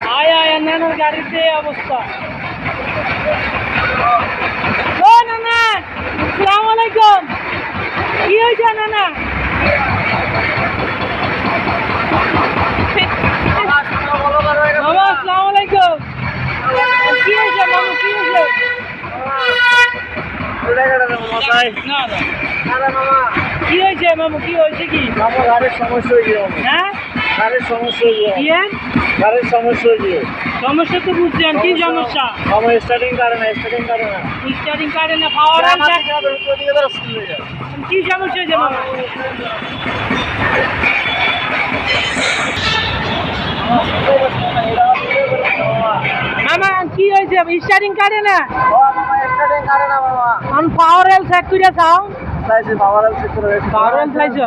আয় আয় নানার গাড়িতে অবস্থা। ও নানা সালাম আলাইকুম। কি হয়েছে নানা আসসালামু আলাইকুম। কি হয়েছে মামা কি হয়েছে? কি হয়েছে মামু কি হয়েছে কি? আমার গাড়ির সমস্যা হয়ে হ্যাঁ? গাড়ির সমস্যা এর? গাড়ির সমস্যা গিয়ে সমস্যা তো বুঝছেন কি সমস্যা আমার স্টার্টিং করে না স্টার্টিং করে না স্টার্টিং কারে না পাওয়ার কি সমস্যা হয়েছে মামা? মামা কি হয়েছে? স্টার্টিং কারে না স্টার্টিং করে না মামা। অন পাওয়ার এল চেক করে যাও। বাবার কাছে করে বাবার কাছে চাইছো?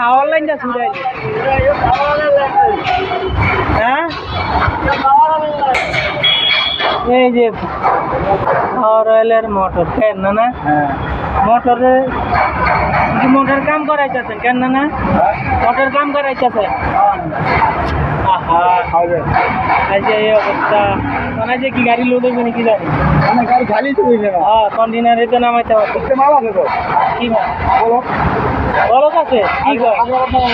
হাওয়ার লাইনটা ছুটাই হ্যাঁ? এই যে পাওয়ার অয়েলের মোটর কেন না? না মোটরে মোটর কাম করাইতেছেন কেন না? না মোটর কাম করাইতেছে এই যে এই অবস্থা। মানে যে কি গাড়ি লোড হইবে নাকি জানি গাড়ি খালি তো হইছে না। হ্যাঁ কন্টেনারে তো নামাইতে হবে মামা দেখো কি মা বলো কাছে কি কয় আরে